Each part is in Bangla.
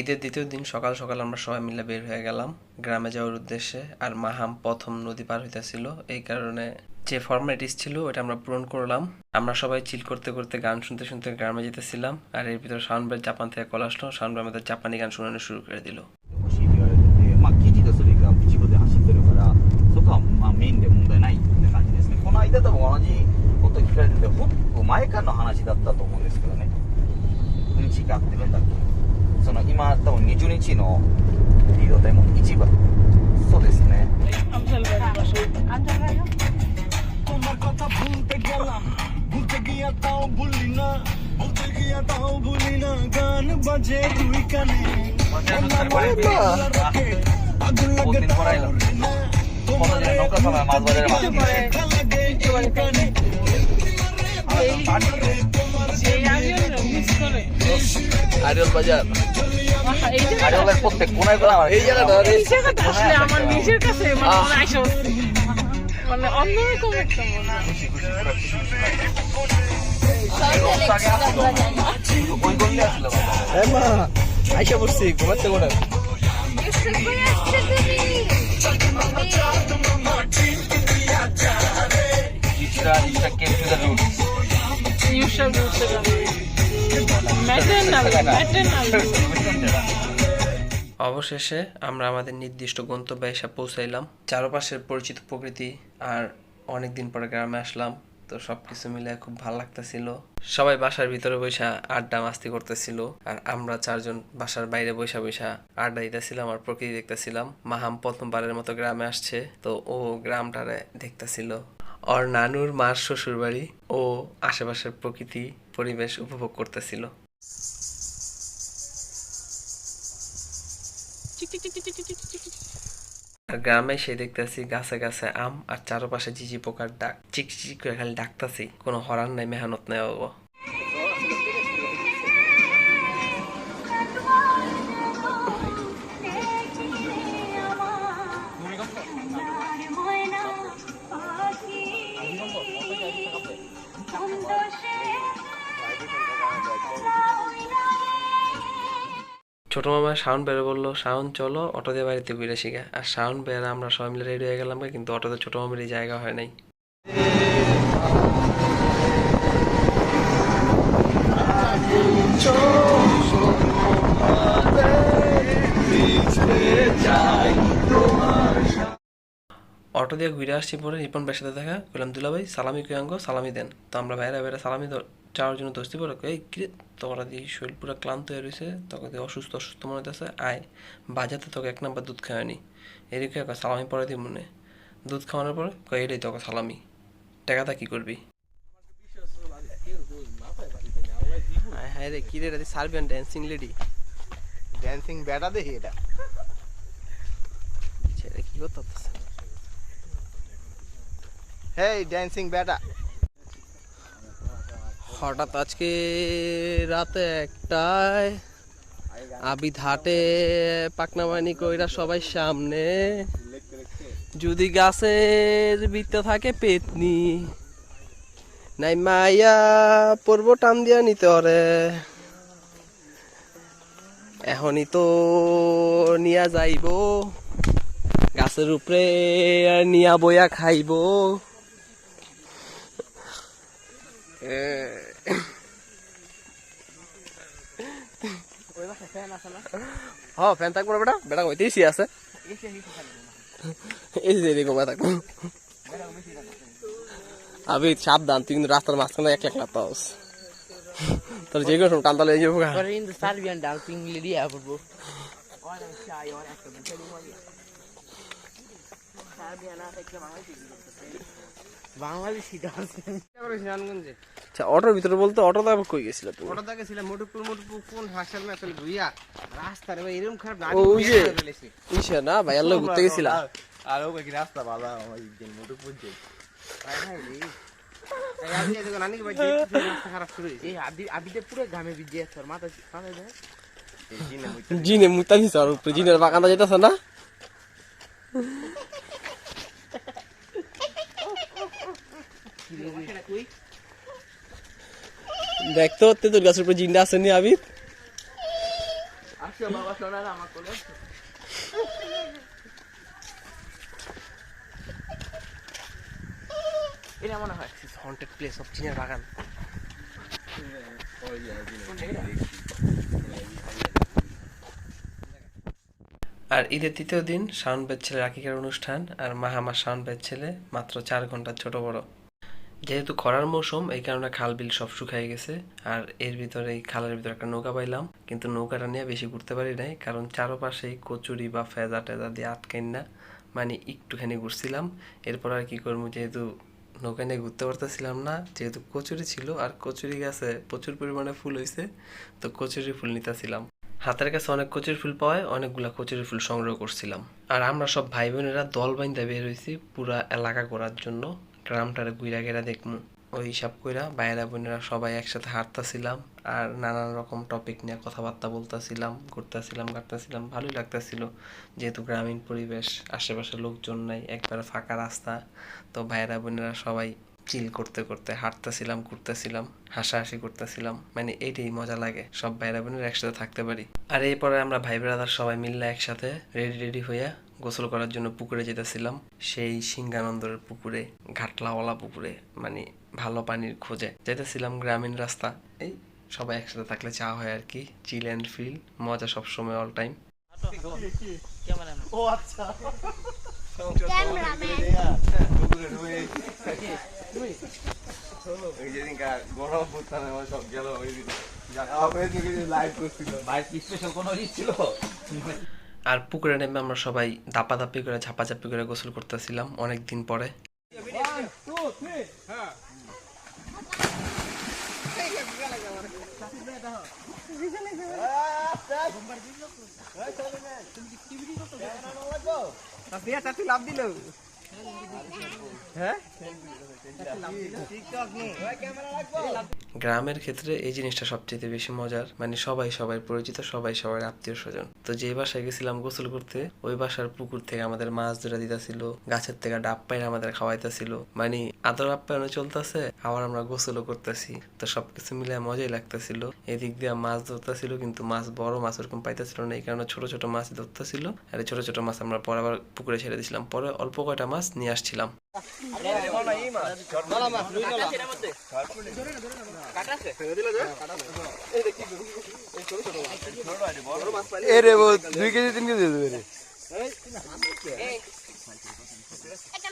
ঈদের দ্বিতীয় দিন সকাল সকাল আমরা সবাই মিলে বের হয়ে গেলাম গ্রামে যাওয়ার উদ্দেশ্যে আর মাহাম প্রথম নদী পার হইতেছিল এই কারণে যে ফর্মালিটিস ছিল ওটা আমরা পূরণ করলাম আমরা সবাই চিল করতে করতে গান শুনতে শুনতে গ্রামে যেতেছিলাম আর এর ভিতরে শাওন ভাই জাপান থেকে কল আসলো শাওন ভাই আমাদের জাপানি গান শোনানো শুরু করে দিল 欲しいって言われてて、まあ、記事とそれが一部で走ってるから、そこはまあメインで問題ないって感じですね。この間多分同じこと聞かれてて、ほぼ前からの話だったと思うんですけどね。日が合ってるんだっけその 今、多分20日のリードタイム一部。そうですね。 তোমার কথা ভুলতে গেলাম ভুলতে গিয়া তাও ভুলি না ভুলতে গিয়া তাও ভুলি না গান বাজে দুই কানে আগুন লাগে বহুদিন পর আইলাম। কতদিন নৌকা চালায় মাছ বাজারে মাছ কিনছে। লাগে এই কানে আরিয়াল বাজার আরে প্রত্যেক কোনায় কোনায় আমার- এই জায়গাটা। নিজের কথা আসলে আমার নিজের কাছে মানে মনে আইসা। মানে অন্যরকম একটা মনে হয়। আইসা পড়ছি ঘুমাতে রুট You should do it. Maternal, maternal. অবশেষে আমরা আমাদের নির্দিষ্ট গন্তব্যে এসে পৌঁছাইলাম। চারপাশের পরিচিত প্রকৃতি আর অনেকদিন পরে গ্রামে আসলাম, তো সবকিছু মিলে খুব ভালো লাগতেছিল। সবাই বাসার ভিতরে বৈশা আড্ডা মাস্তি করতেছিল আর আমরা চারজন বাসার বাইরে বৈশা বৈশা আড্ডা দিতেছিলাম আর প্রকৃতি দেখতেছিলাম। মাহাম প্রথমবারের মতো গ্রামে আসছে, তো ও গ্রামটারে দেখতেছিল। ওর নানুর মার শ্বশুর বাড়ি ও আশেপাশের প্রকৃতি পরিবেশ উপভোগ করতেছিল। গ্রামে সে দেখতেছি গাছে গাছে আম আর চারপাশে জিজি পোকার ডাক, চিক চিক করে খালি ডাকতাছি। কোনো হরান নাই, মেহনত নাই ছোট মামা শাওন বেড়ে বলল, শাওন, চলো, অটো দিয়ে বাড়িতে ঘুরে শিখে আর শাওন বেড়ে আমরা সবাই মিলে রেডি হয়ে গেলাম কিন্তু অটোতে ছোট মামারই জায়গা হয় নাই। অটো দিয়ে ঘুরে আসছি পরে, রিপন ভাইয়ের সাথে দেখা বললাম দুলা ভাই, সালামি কই আঙ্গো? সালামি দেন। তো আমরা ভাইরা ভাইরা সালামি চাওয়ার জন্য দোস্তি পরে এই কিরে, তোরা দিয়ে শরীর পুরো ক্লান্ত হয়ে রয়েছে তোকে দিয়ে অসুস্থ অসুস্থ মনে হতেছে আয় বাজাতে তোকে এক নাম্বার দুধ খাওয়ানি এদিকে সালামি পরে দিই মনে দুধ খাওয়ানোর পরে কয়, এটাই তোকে সালামি। টাকাটা কি করবি? হ্যাঁ রে কি রে এটা সার্বিয়ান ড্যান্সিং লেডি ড্যান্সিং ব্যাটা দেখি এটা। ছেলে কি করতে হেই ড্যান্সিং ব্যাটা হঠাৎ আজকে রাতে একটায় আবিদ হাটে পাকনামানি কইরা সবাই সামনে। যদি গাছের ভিতরে থাকে, পেতনি। নাই মাইয়া, পর্ব টান দিয়া নিতে হরে। এখনই তো নিয়া যাইব, গাছের উপরে নিয়া বইয়া খাইব। হ ফ্যান থাকব না বেটা? বেটা কইতেইছি আছে। এই যে এরকম থাকব। আবি সাবধান তুই কিন্তু রাস্তার মাঝখানে এক এক পাওস তোর যে কোনো টানতালে এই যাব কিন্তু সার্বিয়ান ডান্সিং লেডি ডান্সিং আচ্ছা অটোর ভিতরে বলতে আবার কই গেছিল তুমি ওটা দেখে ছিলাম মোটুপুর মোটুপুর কোন হাসেল না চলে ঘুরিয়া রাস্তার ভাই এরকম খারাপ না ও, ওই যে ইসে না ভাইয়ার লোক ঘুরতে গেছিলা? আর ও কি রাস্তা দিন মোটুপুর যে ভাই খারাপ শুরু হয়েছে। এই আবি আবিতে পুরো ঘামে ভিজে আছে ওর মাথা মাথায় দেখ জিনে মুতা নিছে আর উপরে জিনের বাগানটা যেতেছে না দেখতো তেতুল গাছের উপরে জিনটা আছে নি আবিদ? আসো বাবা শোনার আমার কোলে এটা মনে হয়। হন্টেড প্লেস অফ চীনের বাগান আর ঈদের তৃতীয় দিন শাওন বেদ ছেলে আকিকার অনুষ্ঠান আর মাহামা শাওন বেদ ছেলে মাত্র চার ঘণ্টার ছোট বড়। যেহেতু খরার মৌসুম, এই কারণে খাল বিল সব শুকায় গেছে। আর এর ভিতরে এই খালের ভিতরে একটা নৌকা পাইলাম, কিন্তু নৌকাটা নিয়ে বেশি ঘুরতে পারি নাই, কারণ চারপাশেই কচুরি বা ফেজা টেজা দিয়ে আটকেন না মানে একটুখানি ঘুরছিলাম। এরপর আর কি করব, যেহেতু নৌকা নিয়ে ঘুরতে পারতেছিলাম না, যেহেতু কচুরি ছিল, আর কচুরি গাছে প্রচুর পরিমাণে ফুল হয়েছে তো কচুরি ফুল নিতেছিলাম। হাতের কাছে অনেক কচুরি ফুল পাওয়ায় অনেকগুলা কচুরি ফুল সংগ্রহ করছিলাম। আর আমরা সব ভাই বোনেরা দল বাইন্দা বের হয়েছি পুরা এলাকা করার জন্য। গ্রামটারে গুইরা গেরা দেখমু। ওই হিসাব কইরা বাইরা বোনেরা সবাই একসাথে হাঁটতাছিলাম আর নানান রকম টপিক নিয়ে কথাবার্তা বলতাছিলাম, ঘুরতাছিলাম, কাটতাছিলাম, ভালোই লাগতাছিল। যেহেতু গ্রামীণ পরিবেশ আশেপাশে লোকজন নাই, একবারে ফাঁকা রাস্তা, তো ভাইরা বোনেরা সবাই চিল করতে করতে হাঁটতেছিলাম, ঘুরতেছিলাম, হাসাহাসি করতেছিলাম মানে এইটাই মজা লাগে, সব ভাইরা বোনের একসাথে থাকতে পারি। আর এরপরে আমরা ভাই ব্রাদার সবাই মিললে একসাথে রেডি রেডি হইয়া গোসল করার জন্য পুকুরে যেতেছিলাম সেই সিঙ্গানন্দরের পুকুরে ঘাটলাওয়ালা পুকুরে মানে ভালো পানির খোঁজে যেতেছিলাম গ্রামীণ রাস্তা। এই সবাই একসাথে থাকলে চা হয় আর কি চিল অ্যান্ড ফিল মজা সবসময় অল টাইম বাইক স্পেশাল কোনো ছিল আর পুকুরে নেমে আমরা সবাই দাপাদাপি করে, ঝাপাঝাপি করে গোসল করতেছিলাম অনেক দিন পরে। হ্যাঁ? গ্রামের ক্ষেত্রে এই জিনিসটা সবচেয়ে বেশি মজার। মানে সবাই সবাই পরিচিত, সবাই সবার আত্মীয় স্বজন। তো যে বাসায় গেছিলাম গোসল করতে, ওই বাসার পুকুর থেকে আমাদের মাছ ধরে দিতেছিল, গাছের থেকে ডাব পাইনে আমাদের খাওয়াইতেছিল। মানে আদর আপ্যায়নও চলতেছে, আবার আমরা গোসলও করতেছি। তো সবকিছু মিলে মজাই লাগতেছিল। এদিক দিয়ে মাছ ধরতেছিল, কিন্তু মাছ, বড় মাছ ওরকম পাইতেছিল না, এই কারণে ছোট ছোট মাছ ধরতেছিল। আর ছোট ছোট মাছ আমরা পরে আবার পুকুরে ছেড়ে দিয়েছিলাম পরে অল্প কয়টা মাছ নিয়ে আসছিলাম। দুই কেজি তিন কেজি দেবে রে। একটা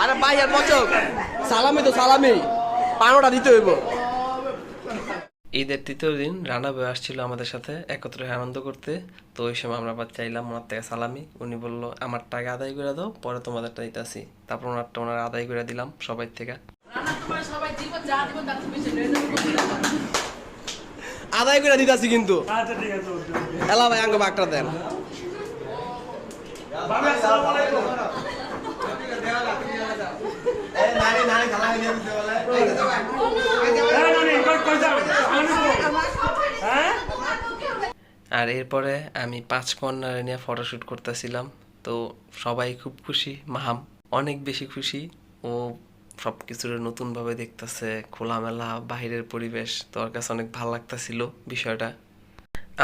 আরে ভাই আর পচক সালামি তো সালামি। পানোটা দিতে হইব। ঈদের তৃতীয় দিন রানা বই আসছিল আমাদের সাথে একত্রে আনন্দ করতে। তো ওই সময় আমরা আবার চাইলাম ওনার থেকে সালামি। উনি বলল আমার টাকা আদায় করে দাও পরে তোমাদেরটা দিতেছি। তারপর ওনারটা ওনার আদায় করে দিলাম সবাই থেকে। আদায় করে দিতেছি কিন্তু। এলা ভাই আঙ্গ দেন। আর এরপরে আমি পাঁচ কর্নারে নিয়ে ফটোশ্যুট করতেছিলাম, তো সবাই খুব খুশি, মাহাম অনেক বেশি খুশি। ও সব কিছুর নতুনভাবে দেখতেছে, খোলামেলা বাহিরের পরিবেশ, তো ওর কাছে অনেক ভালো লাগতেছিল বিষয়টা।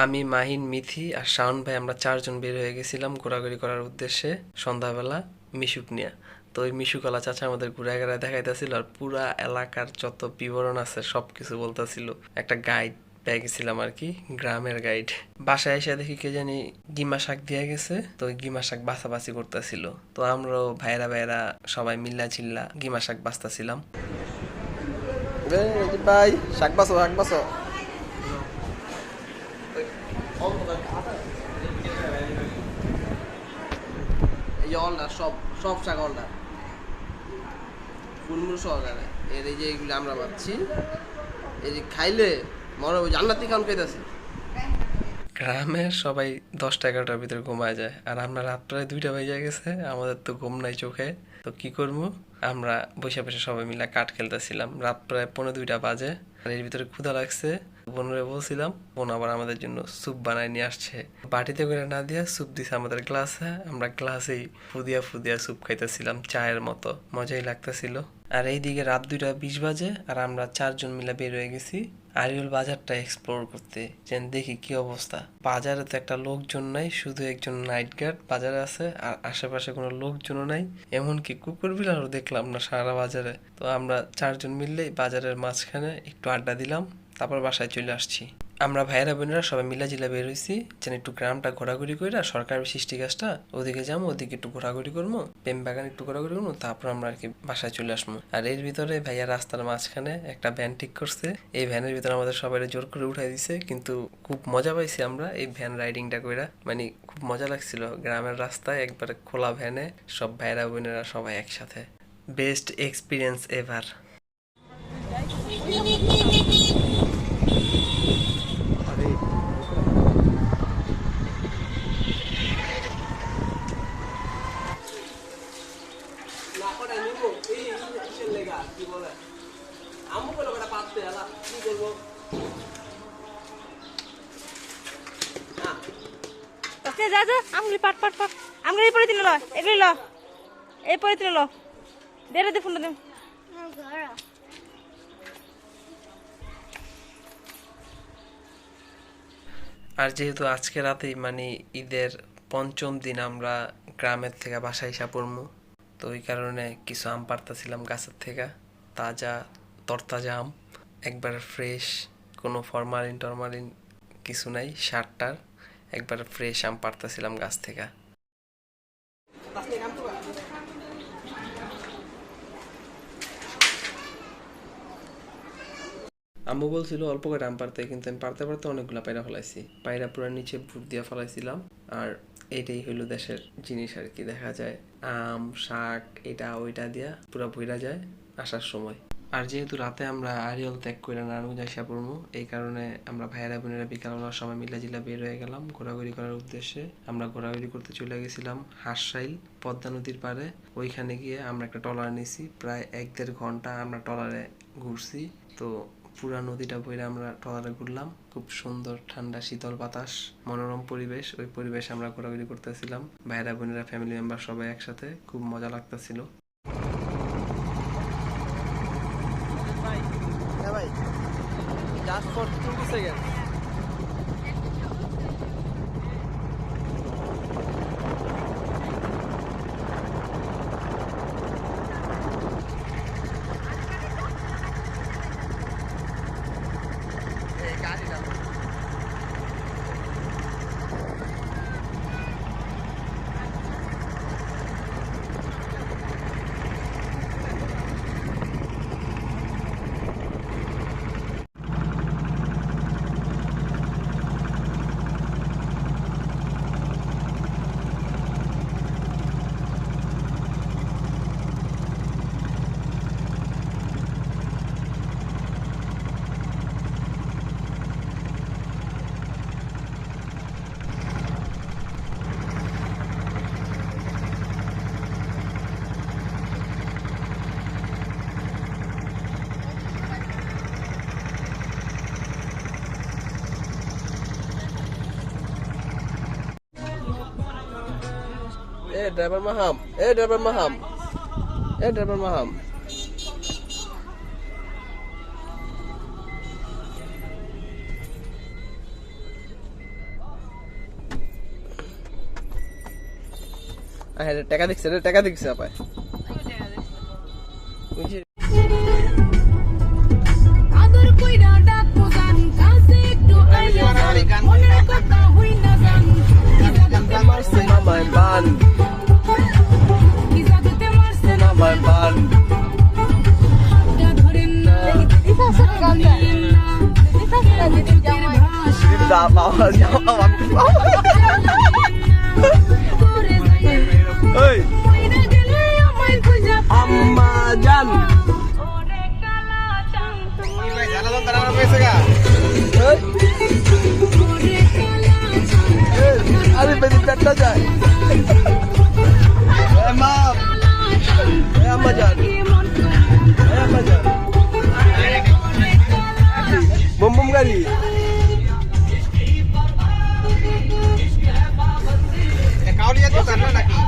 আমি, মাহিন, মিথি আর শাওন ভাই আমরা চারজন বের হয়ে গেছিলাম ঘোরাঘুরি করার উদ্দেশ্যে সন্ধ্যাবেলা মিশুক নিয়ে। তো ওই মিশুকলা চাচা আমাদের ঘুরে ঘুরে দেখাইতেছিল আর পুরা এলাকার যত বিবরণ আছে সব কিছু বলতেছিল। একটা গাইড পেয়ে গেছিলাম আর কি, গ্রামের গাইড বাসায় এসে দেখি কে জানি গিমা শাক দিয়ে গেছে, তো গিমা শাক বাছাবাছি করতেছিল। তো আমরাও ভাইরা ভাইরা সবাই মিল্লা চিল্লা গিমা শাক বাঁচতেছিলাম ভাই, শাক বাছো, শাক অলডার সব সব শাক অলডার ফুলমুল সহকারে। এর এই যে এগুলো আমরা পাচ্ছি। এই যে খাইলে মনে হবে জান্নাতি খান খাইতেছে। গ্রামে সবাই দশটা এগারোটার ভিতরে ঘুমায় যায়। আর আমরা রাত প্রায় দুইটা বেজে গেছে, আমাদের তো ঘুম নাই চোখে। তো কি করব? আমরা বসে বসে সবাই মিলে কাঠ খেলতেছিলাম। রাত প্রায় পনেরো দুইটা বাজে। আর এর ভিতরে ক্ষুধা লাগছে। বোনরে বলছিলাম, বোন আবার আমাদের জন্য স্যুপ বানায় নিয়ে আসছে। বাটিতে করে না দিয়া স্যুপ দিছে আমাদের গ্লাসে আমরা গ্লাসেই ফুদিয়া ফুদিয়া স্যুপ খাইতেছিলাম, চায়ের মতো। মজাই লাগতেছিল। আর এইদিকে রাত দুইটা বিশ বাজে আর আমরা চারজন মিলে বের হয়ে গেছি আরিউল বাজারটা এক্সপ্লোর করতে। যেন দেখি কি অবস্থা। বাজারে তো একটা লোকজন নাই, শুধু একজন নাইট গার্ড বাজারে আছে আর আশেপাশে কোনো লোকজনও নাই। এমনকি কুকুর বিলারও দেখলাম না সারা বাজারে। তো আমরা চারজন মিললেই বাজারের মাঝখানে একটু আড্ডা দিলাম। তারপর বাসায় চলে আসছি। আমরা ভাইয়েরা বোনেরা সবাই মিলা জিলা বের হয়েছি যেন একটু গ্রামটা ঘোরাঘুরি করে সরকার সৃষ্টি গাছটা ওদিকে যাব ওদিকে একটু ঘোরাঘুরি করব প্রেম বাগান একটু ঘোরাঘুরি করব তারপর আমরা আর কি বাসায় চলে আসব আর এর ভিতরে ভাইয়া রাস্তার মাঝখানে একটা ভ্যান ঠিক করছে। এই ভ্যানের ভিতরে আমাদের সবাই জোর করে উঠাই দিছে, কিন্তু খুব মজা পাইছি আমরা এই ভ্যান রাইডিংটা করে মানে খুব মজা লাগছিল, গ্রামের রাস্তায় একবার খোলা ভ্যানে সব ভাইয়েরা বোনেরা সবাই একসাথে। Best experience ever. আচ্ছা যা যা আমগুলি পাট পাট পাট। আমগুলি এই পরে তিন ল এগুলি ল। এই পরে তিন ল। দে ফোনটা দে আর যেহেতু আজকে রাতেই মানে ঈদের পঞ্চম দিন আমরা গ্রামের থেকে বাসায় এসে পড়ব তো ওই কারণে কিছু আম পারতাছিলাম গাছের থেকে। তাজা, তরতাজা আম। একবার ফ্রেশ কোনো ফরমালিন টরমালিন কিছু নাই, সারটার। একবার ফ্রেশ আম পারতাছিলাম গাছ থেকে। আম্মু বলছিল অল্প করে আম পারতে, কিন্তু আমি পারতে পারতে অনেকগুলো পায়রা ফেলাইছি। পায়রা পুরো নিচে ভুট দিয়া ফেলাইছিলাম। আর এটাই হইল দেশের জিনিস আর কি দেখা যায়। আম, শাক, এটা, ওইটা দিয়া পুরো ভইরা যায় আসার সময়। আর যেহেতু রাতে আমরা আরিয়ল ত্যাগ করে নারায়ণগঞ্জ আসা পড়ব এই কারণে আমরা ভাইয়েরা বোনেরা বিকালবেলার সময় মিলা জিলা বের হয়ে গেলাম। ঘোরাঘুরি করার উদ্দেশ্যে আমরা ঘোরাঘুরি করতে চলে গেছিলাম হাঁসসাইল পদ্মা নদীর পাড়ে। ওইখানে গিয়ে আমরা একটা ট্রলার নিছি, প্রায় এক দেড় ঘণ্টা আমরা ট্রলারে ঘুরছি। তো পুরা নদীটা বইরে আমরা ট্রলারে ঘুরলাম। খুব সুন্দর ঠান্ডা শীতল বাতাস, মনোরম পরিবেশ, ওই পরিবেশ আমরা ঘোরাঘুরি করতেছিলাম। ভাইরা বোনেরা ফ্যামিলি মেম্বার সবাই একসাথে খুব মজা লাগতেছিল। জাস্ট ফর এ ড্রাইভার মাহাম এ ড্রাইভার মাহাম এ ড্রাইভার মাহাম হ্যাঁ টাকা দেখছে রে টাকা দেখছে আপায় আদর কইরা ডাকো পাওয়া গেলে আমায় খুঁজা আম্মা জান বুম গাড়ি কাউলিয়া দোকান না নাকি?